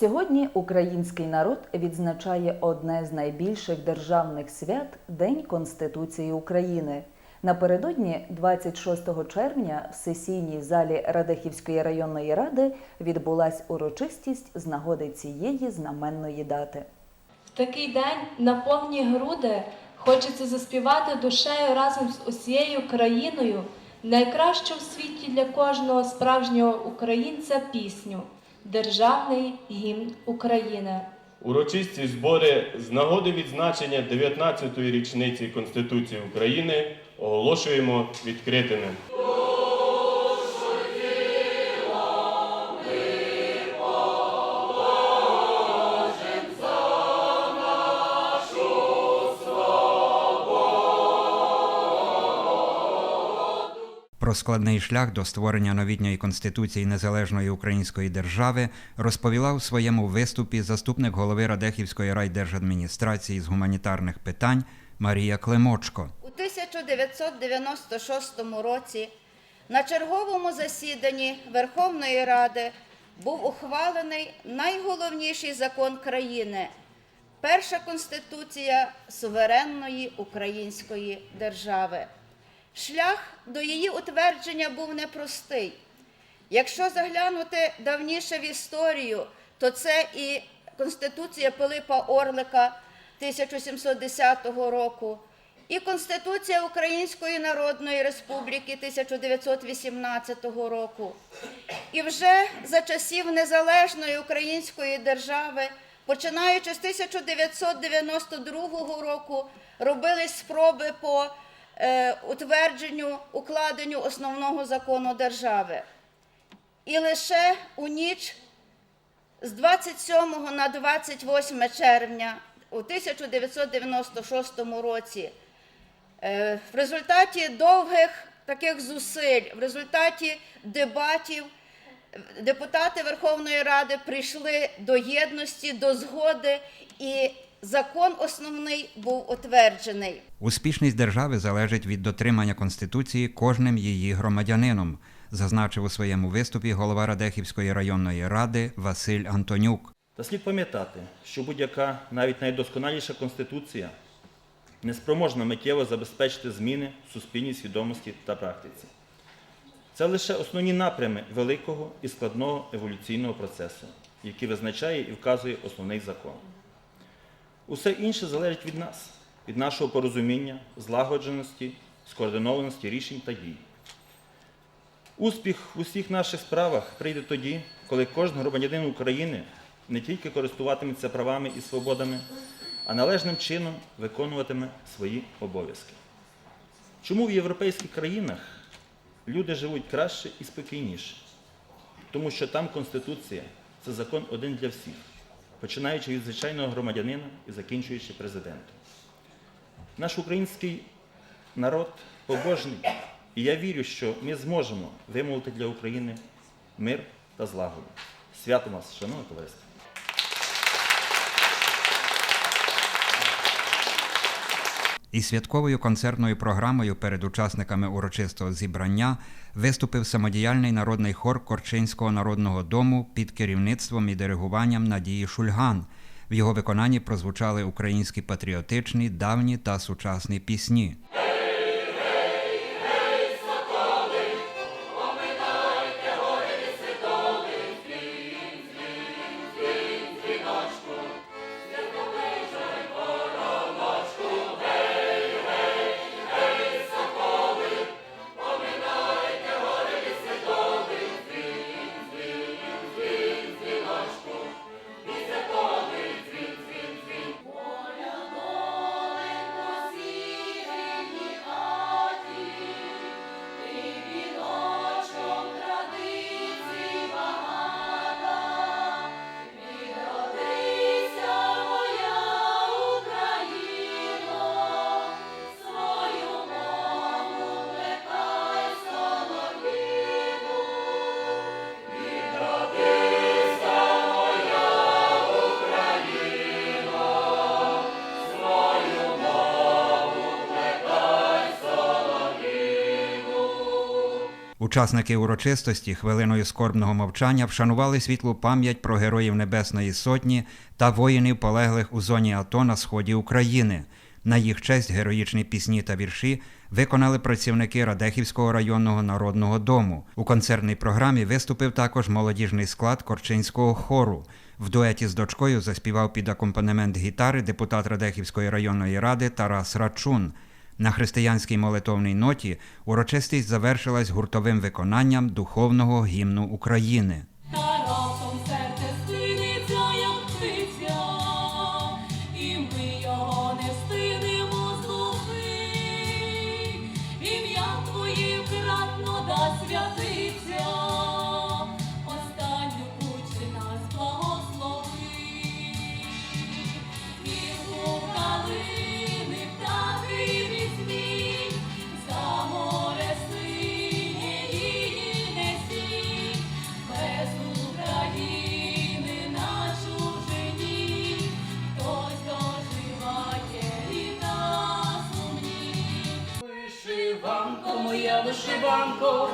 Сьогодні український народ відзначає одне з найбільших державних свят День Конституції України. Напередодні, 26 червня, в сесійній залі Радехівської районної ради відбулась урочистість з нагоди цієї знаменної дати. В такий день на повні груди хочеться заспівати душею разом з усією країною найкращу в світі для кожного справжнього українця пісню Державний гімн України. Урочисті збори з нагоди відзначення 19-ї річниці Конституції України оголошуємо відкритими. Про шлях до створення новітньої конституції незалежної української держави розповіла у своєму виступі заступник голови Радехівської райдержадміністрації з гуманітарних питань Марія Климочко. У 1996 році на черговому засіданні Верховної Ради був ухвалений найголовніший закон країни перша конституція суверенної української держави. Шлях до її утвердження був непростий. Якщо заглянути давніше в історію, то це і Конституція Пилипа Орлика 1710 року, і Конституція Української Народної Республіки 1918 року. І вже за часів незалежної української держави, починаючи з 1992 року, робились спроби по утвердженню, укладенню основного закону держави. І лише у ніч з 27 на 28 червня у 1996 році е, в результаті довгих таких зусиль, в результаті дебатів е, депутати Верховної Ради прийшли до єдності, до згоди, і закон основний був утверджений. Успішність держави залежить від дотримання конституції кожним її громадянином, зазначив у своєму виступі голова Радехівської районної ради Василь Антонюк. Та слід пам'ятати, що будь-яка навіть найдосконаліша конституція не спроможна миттєво забезпечити зміни в суспільній свідомості та практиці. Це лише основні напрями великого і складного еволюційного процесу, який визначає і вказує основний закон. Усе інше залежить від нас, від нашого порозуміння, злагодженості, скоординованості рішень та дій. Успіх в усіх наших справах прийде тоді, коли кожен громадянин України не тільки користуватиметься правами і свободами, а належним чином виконуватиме свої обов'язки. Чому в європейських країнах люди живуть краще і спокійніше? Тому що там Конституція це закон один для всіх, починаючи від звичайного громадянина і закінчуючи президентом. Наш український народ побожний, і я вірю, що ми зможемо вимовити для України мир та злагоду. Свято нас, шановне товариство! Із святковою концертною програмою перед учасниками урочистого зібрання виступив самодіяльний народний хор Корчинського народного дому під керівництвом і диригуванням Надії Шульган. В його виконанні прозвучали українські патріотичні, давні та сучасні пісні. Учасники урочистості хвилиною скорбного мовчання вшанували світлу пам'ять про героїв Небесної Сотні та воїнів, полеглих у зоні АТО на сході України. На їх честь героїчні пісні та вірші виконали працівники Радехівського районного народного дому. У концертній програмі виступив також молодіжний склад Корчинського хору. В дуеті з дочкою заспівав під акомпанемент гітари депутат Радехівської районної ради Тарас Рачун. На християнській молитовній ноті урочистість завершилась гуртовим виконанням духовного гімну України. Вишиванко,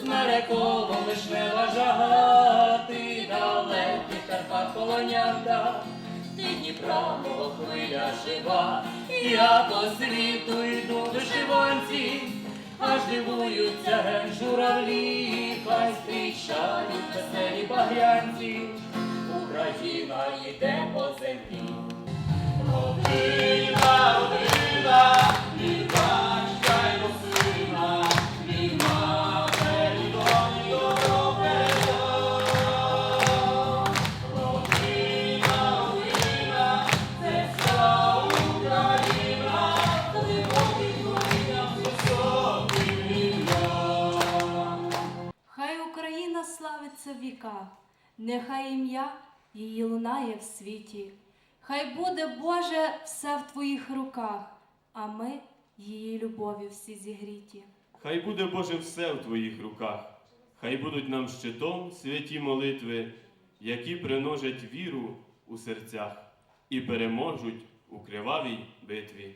смереково вишнева жага, ти далекий Карпат полонянка, ти Дніпра, хвиля жива, я по світу йду вишиванці, аж дивуються ген журавлі, хай зустрічають веселі багрянці, Україна йде по славиться в віках, нехай ім'я її лунає в світі. Хай буде Боже все в твоїх руках, а ми її любов'ю всі зігріті. Хай буде Боже все в Твоїх руках, хай будуть нам щитом святі молитви, які приножать віру у серцях і переможуть у кривавій битві.